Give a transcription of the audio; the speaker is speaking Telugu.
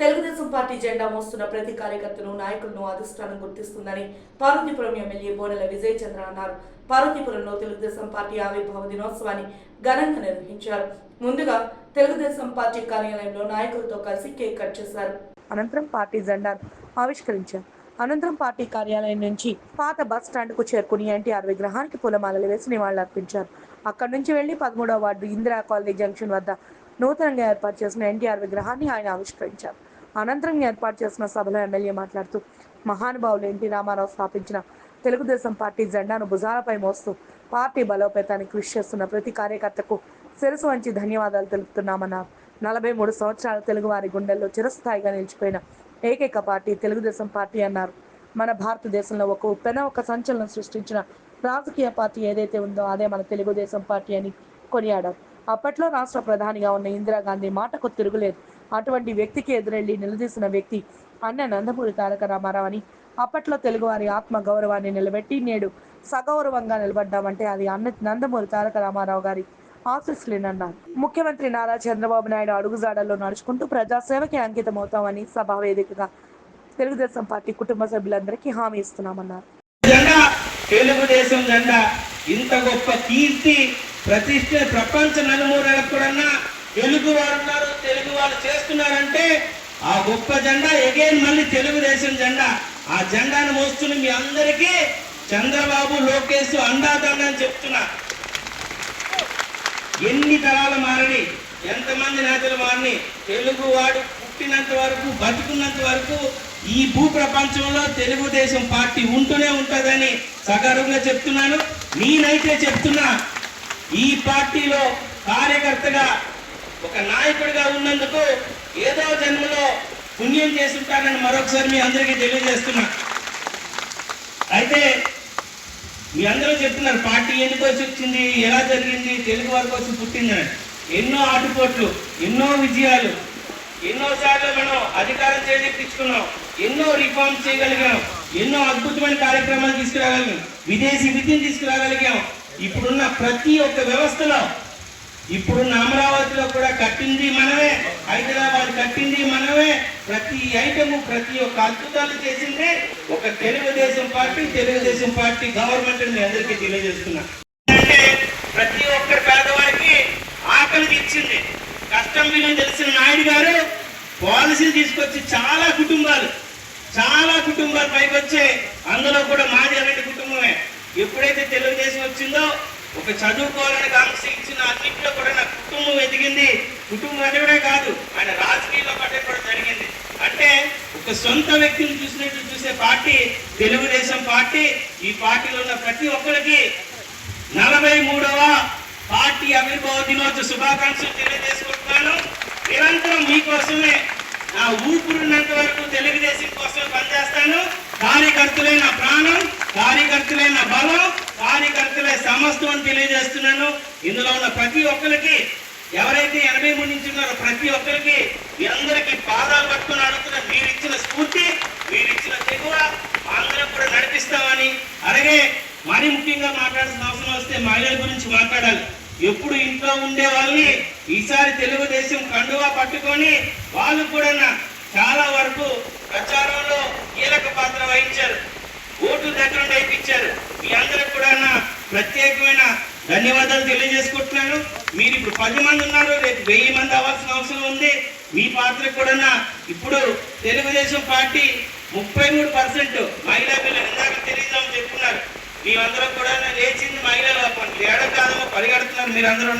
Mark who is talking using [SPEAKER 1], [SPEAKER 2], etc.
[SPEAKER 1] తెలుగుదేశం పార్టీ జెండా మోస్తున్న ప్రతి కార్యకర్తను నాయకులను అధిష్టానం గుర్తిస్తుందని పార్వతీపురం ఎమ్మెల్యే బోనెల విజయ చంద్ర అన్నారు. పార్వతీపురంలో తెలుగుదేశం పార్టీ ఆవిర్భావ దినోత్సవాన్ని ఘనంగా నిర్వహించారు. ముందుగా తెలుగుదేశం పార్టీ కార్యాలయంలో నాయకులతో కలిసి కేక్ కట్ చేశారు. అనంతరం పార్టీ జెండాను ఆవిష్కరించారు. అనంతరం పార్టీ కార్యాలయం నుంచి పాత బస్ స్టాండ్కు చేరుకుని ఎన్టీఆర్ విగ్రహానికి పూలమాలలు వేసి నివాళులర్పించారు. అక్కడి నుంచి వెళ్ళి పదమూడవ వార్డు ఇందిరా కాలనీ జంక్షన్ వద్ద నూతనంగా ఏర్పాటు చేసిన ఎన్టీఆర్ విగ్రహాన్ని ఆయన ఆవిష్కరించారు. అనంతరం ఏర్పాటు చేసిన సభలో ఎమ్మెల్యే మాట్లాడుతూ మహానుభావులు ఎన్టీ రామారావు స్థాపించిన తెలుగుదేశం పార్టీ జెండాను భుజాలపై మోస్తూ పార్టీ బలోపేతానికి కృషి చేస్తున్న ప్రతి కార్యకర్తకు శిరసు వంచి ధన్యవాదాలు తెలుపుతున్నామన్నారు. నలభై మూడు సంవత్సరాల తెలుగువారి గుండెల్లో చిరస్థాయిగా నిలిచిపోయిన ఏకైక పార్టీ తెలుగుదేశం పార్టీ అన్నారు. మన భారతదేశంలో ఒక ఉప్పెన ఒక సంచలనం సృష్టించిన రాజకీయ పార్టీ ఏదైతే ఉందో అదే మన తెలుగుదేశం పార్టీ అని కొనియాడారు. అప్పట్లో రాష్ట్ర ప్రధానిగా ఉన్న ఇందిరాగాంధీ మాటకు తిరుగులేదు. అటువంటి వ్యక్తికి ఎదురెళ్ళి నిలదీసిన వ్యక్తి అన్న నందమూరి తారక రామారావు అని అప్పట్లో తెలుగువారి ఆత్మ గౌరవాన్ని నిలబెట్టి నేడు సగౌరవంగా నిలబడ్డామంటే అది అన్న నందమూరి తారక రామారావు గారి ఆశీస్సులేనన్నారు. ముఖ్యమంత్రి నారా చంద్రబాబు నాయుడు అడుగుజాడల్లో నడుచుకుంటూ ప్రజాసేవకి అంకితమవుతామని సభా వేదికగా తెలుగుదేశం పార్టీ కుటుంబ సభ్యులందరికీ హామీ ఇస్తున్నామన్నారు.
[SPEAKER 2] తెలుగుదేశం జెండా ఇంత గొప్ప కీర్తి ప్రతిష్ట ప్రపంచ నలుమూరలకు కూడా తెలుగు వారు ఉన్నారు తెలుగు వాళ్ళు చేస్తున్నారంటే ఆ గొప్ప జెండా ఎగైన్ మళ్ళీ తెలుగుదేశం జెండా. ఆ జెండాను మోస్తున్న మీ అందరికీ చంద్రబాబు లోకేష్ అండాదండ అని చెప్తున్నా. ఎన్ని తరాలు మారని ఎంతమంది నేతలు మారని తెలుగు వాడు పుట్టినంత వరకు బతుకున్నంత వరకు ఈ భూ ప్రపంచంలో తెలుగుదేశం పార్టీ ఉంటూనే ఉంటుందని సగర్వంగా చెప్తున్నాను. నేనైతే చెప్తున్నా ఈ పార్టీలో కార్యకర్తగా ఒక నాయకుడిగా ఉన్నందుకు ఏదో జన్మలో పుణ్యం చేస్తుంటానని మరొకసారి మీ అందరికీ తెలియజేస్తున్నా. అయితే మీ అందరూ చెప్తున్నారు పార్టీ ఎందుకు వచ్చి వచ్చింది ఎలా జరిగింది తెలుగు వారి కోసం పుట్టిందని ఎన్నో ఆటుపోట్లు ఎన్నో విజయాలు ఎన్నోసార్లు మనం అధికారం చేజెక్కించుకున్నాం ఎన్నో రిఫార్మ్స్ చేయగలిగాం ఎన్నో అద్భుతమైన కార్యక్రమాలు తీసుకురాగలిగాం విదేశీ విద్యను తీసుకురాగలిగాం. ఇప్పుడున్న ప్రతి ఒక్క వ్యవస్థలో ఇప్పుడున్న అమరావతిలో కూడా కట్టింది మనమే. హైదరాబాద్ కట్టింది మనమే. ప్రతి ఐటము ప్రతి ఒక్క అద్భుతాలు చేసిందే ఒక Telugu Desam party Telugu Desam party government అని అందరికీ తెలియజేస్తున్నా. అంటే ప్రతి ఒక్క పేదవారికి ఆకలి ఇచ్చింది. కష్టం విలువ తెలిసిన నాయుడు గారు పాలసీలు తీసుకొచ్చి చాలా కుటుంబాలు చాలా కుటుంబాలు పైకి వచ్చాయి అందులో కూడా మాది అలాంటి కుటుంబమే. ఎప్పుడైతే తెలుగుదేశం వచ్చిందో ఒక చదువుకోవాలని కాంక్ష ఇచ్చిన అన్నింటిలో కూడా నా కుటుంబం ఎదిగింది. కుటుంబం ఎదగడే కాదు ఆయన రాజకీయాల్లో పడే కూడా జరిగింది. అంటే ఒక సొంత వ్యక్తిని చూసినట్టు చూసే పార్టీ తెలుగుదేశం పార్టీ ఈ పార్టీలో ఉన్న ప్రతి ఒక్కరికి నలభై మూడవ పార్టీ ఆవిర్భావ దినోత్సవ శుభాకాంక్షలు తెలియజేసుకుంటున్నాను. నిరంతరం మీకోసమే నా ఊపిరినంత వరకు తెలుగుదేశం కోసం పనిచేస్తాను. కార్యకర్తలైన ప్రాణం కార్యకర్తలైన బలం కార్యకర్తలే సమస్తం అని తెలియజేస్తున్నాను. ఇందులో ఉన్న ప్రతి ఒక్కరికి ఎవరైతే ఎనభై మూడు నుంచి ఉన్నారో ప్రతి ఒక్కరికి మీ అందరికీ పాదాలు పట్టుకుని అడుగుతున్న మీరిచ్చిన స్ఫూర్తి మీరిచ్చిన తెగువ అందరం కూడా నడిపిస్తామని. అలాగే మరి ముఖ్యంగా మాట్లాడాల్సిన అవసరం వస్తే మహిళల గురించి మాట్లాడాలి. ఎప్పుడు ఇంట్లో ఉండే వాళ్ళని ఈసారి తెలుగుదేశం కండువా పట్టుకొని వాళ్ళు కూడా నా- చాలా వరకు ప్రచారంలో కీలక పాత్ర వహించారు. ఓటు దగ్గర ఇప్పించారు మీ అందరికి కూడా నా ప్రత్యేకమైన ధన్యవాదాలు తెలియజేసుకుంటున్నాను. మీరు ఇప్పుడు పది మంది ఉన్నారు రేపు వెయ్యి మంది అవ్వాల్సిన అవసరం ఉంది. మీ పాత్ర కూడా ఇప్పుడు తెలుగుదేశం పార్టీ ముప్పై మూడు పర్సెంట్ మహిళా పిల్లలు ఇందాక తెలియదామని చెప్పుకున్నారు మీరందరూ కూడా లేచింది మహిళలు లేడం కాదమో పరిగెడుతున్నారు మీరందరూ